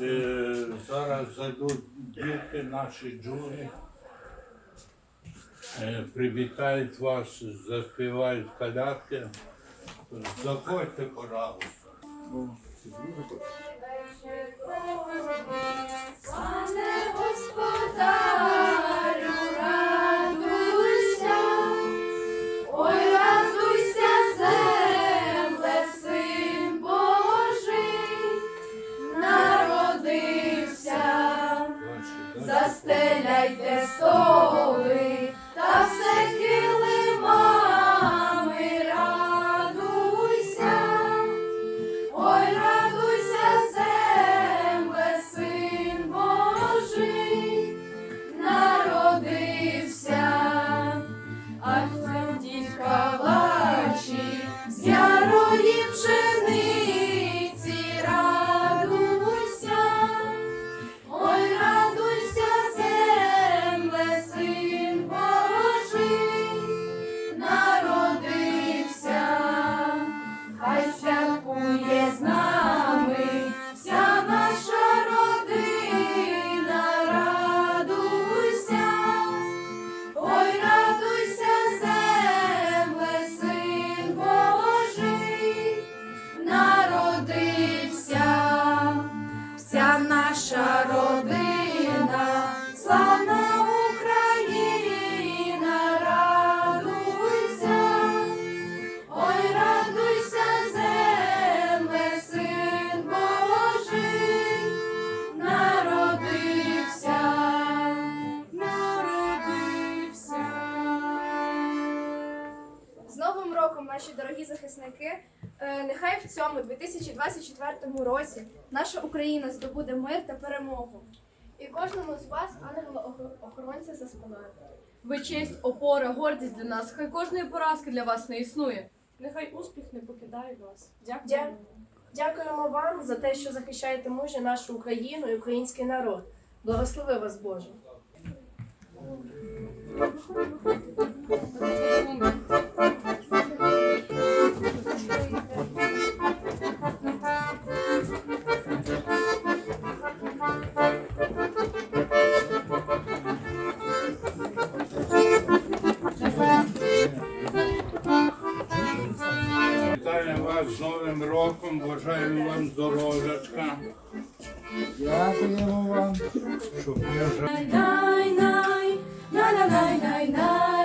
Е, Зараз зайдуть діти наші джури. Е, Привітають вас, заспівають колядки. Заходьте, пожалуйста. ну. Пане господарю, Цьому 2024 році наша Україна здобуде мир та перемогу. І кожному з вас ангела-охоронця за спиною. Ви честь, опора, гордість для нас. Хай кожної поразки для вас не існує. Нехай успіх не покидає вас. Дя- Дякую. Дякуємо вам за те, що захищаєте мужньо нашу Україну і український народ. Благослови вас Боже. Вітаю вас з Новим роком, бажаю вам здоров'ячка. Дякуємо вам. Щоб ви жили. Най-най, най-най-най-най.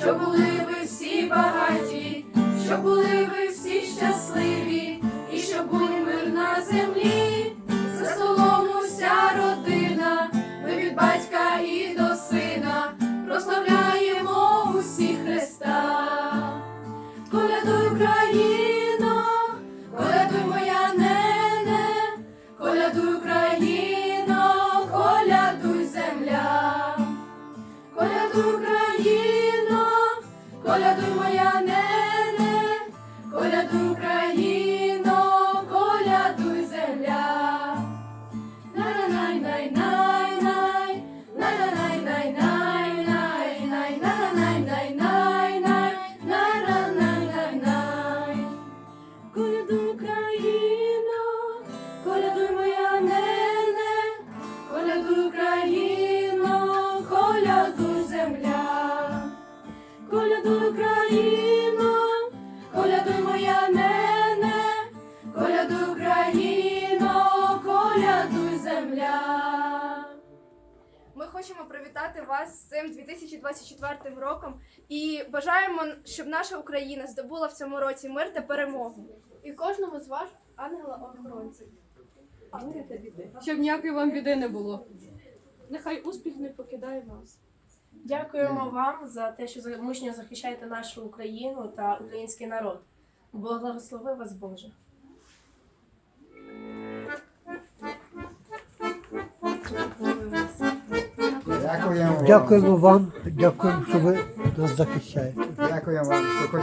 Що були ви всі багаті, що були щоб наша Україна здобула в цьому році мир та перемогу. І кожному з вас ангела-охоронця. Щоб ніякої вам біди не було. Нехай успіх не покидає вас. Дякуємо вам за те, що мужньо захищаєте нашу Україну та український народ. Благослови вас Боже. Дякуємо вам. Дякуємо вам, дякуємо, що ви нас захищаєте. Дякуємо вам, що хоч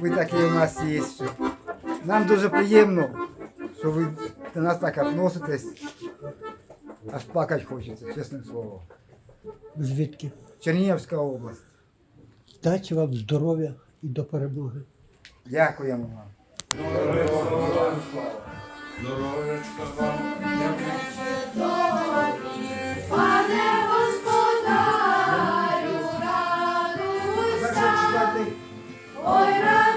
ви такі у нас є. що Нам дуже приємно, що ви до нас так відноситесь. Аж плакати хочеться, чесним словом. Звідки? Чернігівська область. Дачі вам здоров'я і до перемоги. Дякуємо вам. Здоров'ячка вам. Пане ой, радуйся,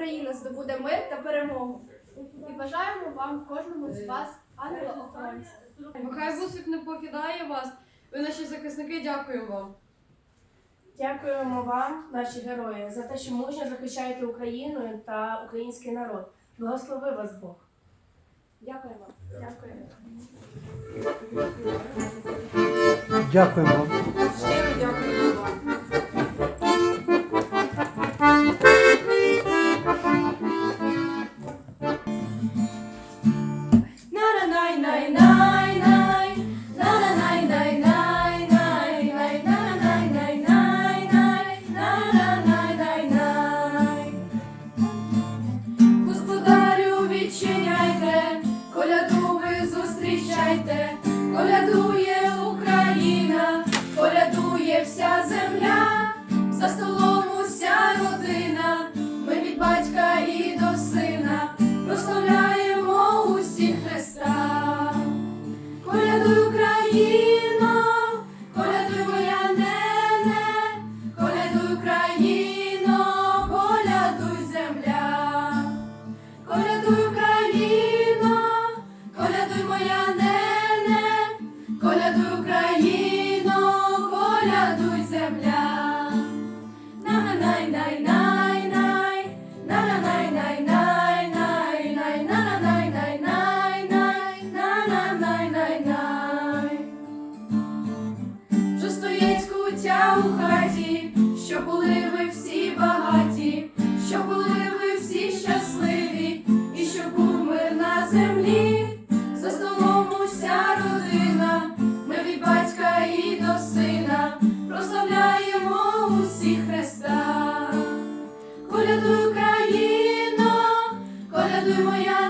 Україна здобуде мир та перемогу. І бажаємо вам кожному з вас ангела-охоронця. Нехай вусик не покидає вас. Ви наші захисники, дякуємо вам. Дякуємо вам, наші герої, за те, що мужньо захищаєте Україну та український народ. Благослови вас Бог. Дякуємо. Дякуємо. Дякуємо. Щиро дякуємо вам.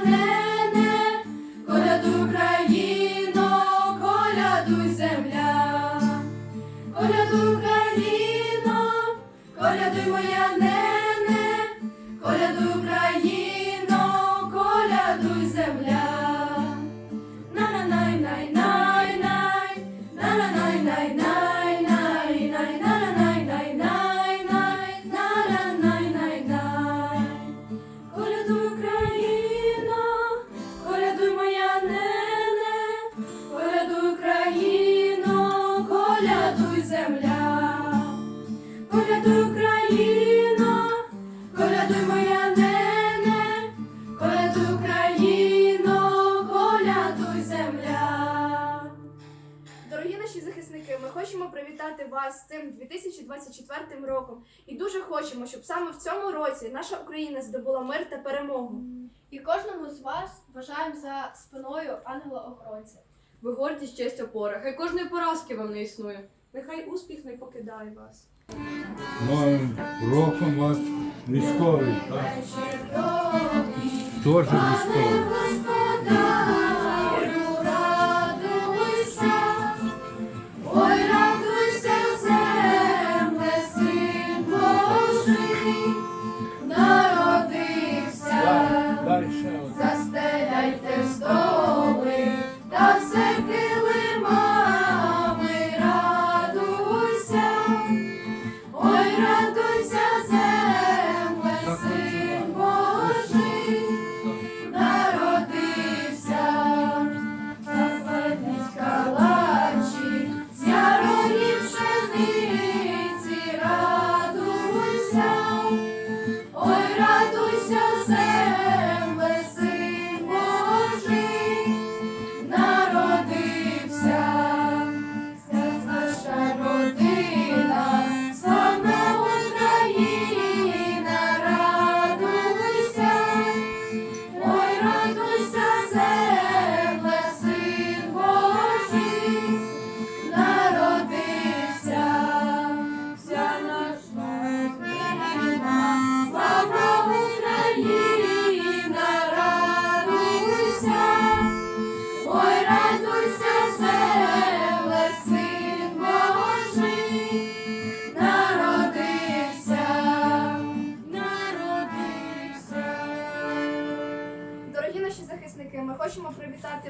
Нене, колядуй Україно, колядуй земля. Колядуй Україно, колядуй моя нене, колядуй, Україно, колядуй моя нене, колядуй, Україно, земля. Дорогі наші захисники, ми хочемо привітати вас з цим 2024 роком і дуже хочемо, щоб саме в цьому році наша Україна здобула мир та перемогу. І кожному з вас вважаємо за спиною ангела-охоронця. Ви гордість честь опора, хай кожної поразки вам не існує. Нехай успіх не покидає вас. Новим роком вас військовий, так? Теж військовий.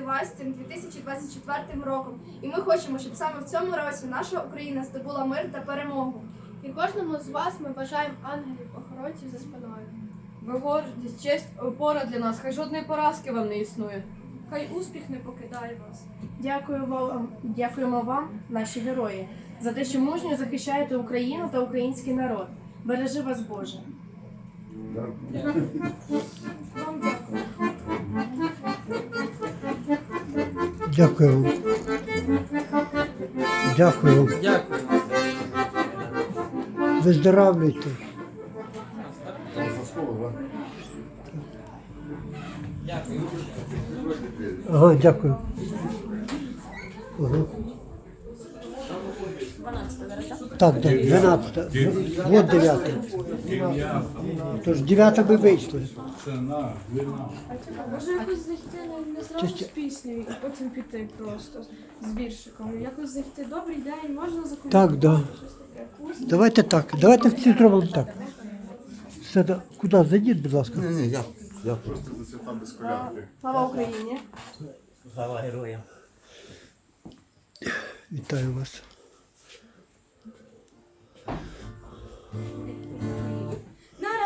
Вас цим 2024 роком. І ми хочемо, щоб саме в цьому році наша Україна здобула мир та перемогу. І кожному з вас ми бажаємо ангелів-охоронців за спиною. Ви гордість, честь, опора для нас. Хай жодної поразки вам не існує. Хай успіх не покидає вас. Дякую вам, дякуємо вам, наші герої, за те, що мужньо захищаєте Україну та український народ. Бережи вас Боже. Дякую вам. Дякую вам. Дякую. Виздоравлюйте. Дякую. Ага, дякую. Ага. Так, так, 12. Вот 9. Ім'я, Тож 9 ви вийшли. ціна, вина. Може якось зайти не, не зразу з піснею і потім піти просто з віршиком. Якось зайти. Добрий день, можна закупити? Так, да. Щось таке. Вкусно. Давайте так. Давайте всі зробимо так. Все, да. Куди? Зайдіть, будь ласка. Ні, ні, я, я Слава Україні! Слава героям. Вітаю вас.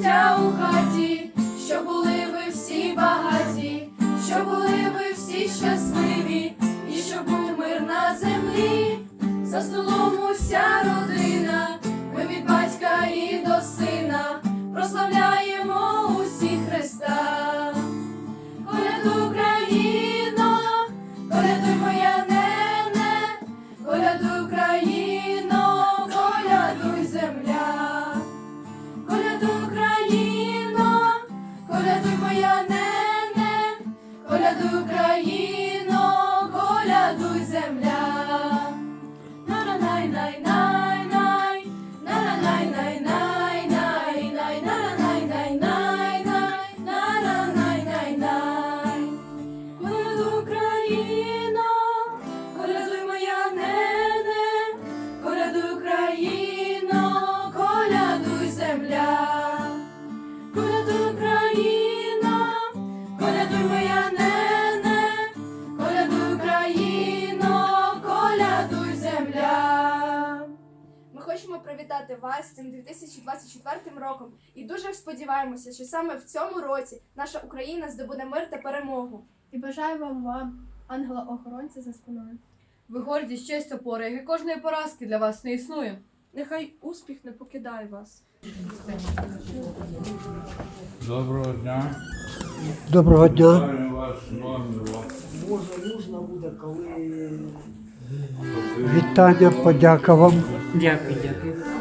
down. Най-най-най-най, привітати вас з цим 2024 роком і дуже сподіваємося, що саме в цьому році наша Україна здобуде мир та перемогу. І бажаю вам вам, ангела-охоронця за спиною. Ви гордість, честь, опора, як і кожної поразки для вас не існує. Нехай успіх не покидає вас. Доброго дня. Доброго дня. З. Може, можна буде, коли. Вітання, подяка вам. Дякую, дякую.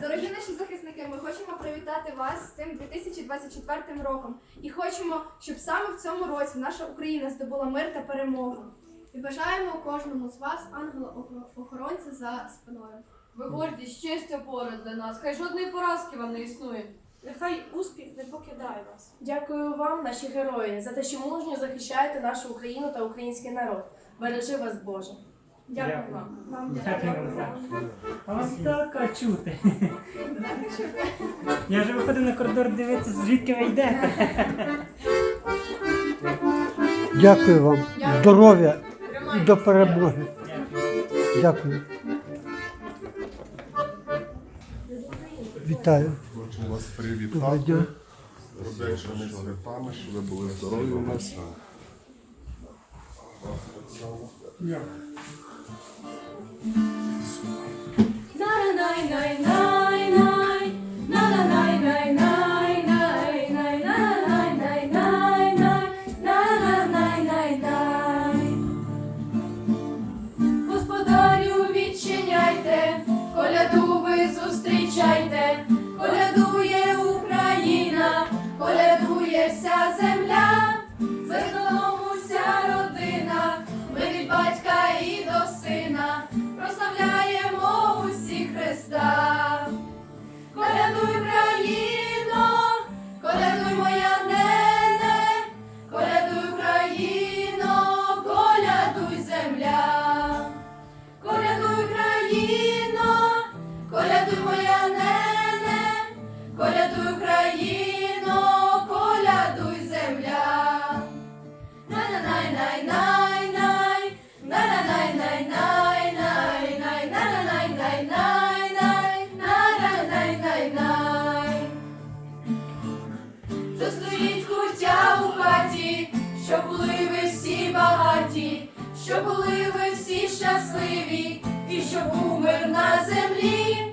Дорогі наші захисники, ми хочемо привітати вас з цим 2024 роком і хочемо, щоб саме в цьому році наша Україна здобула мир та перемогу. І бажаємо кожному з вас, ангела-охоронця за спиною. Ви гордість, честь, опора для нас. Хай жодної поразки вам не існує. Нехай успіх не покидає вас. Дякую вам, наші герої, за те, що мужньо захищаєте нашу Україну та український народ. Бережи вас, Боже. Дякую вам. Вам Дякую. А вас так чути. Я вже виходив на коридор дивитися, звідки ви йдете. Дякую вам. Здоров'я і до перемоги. Дякую. Вітаю. Хочу вас Доброго привітати дня. родичними святами, щоб ви були здорові у нас. Що були ви всі щасливі, і щоб був мир на землі,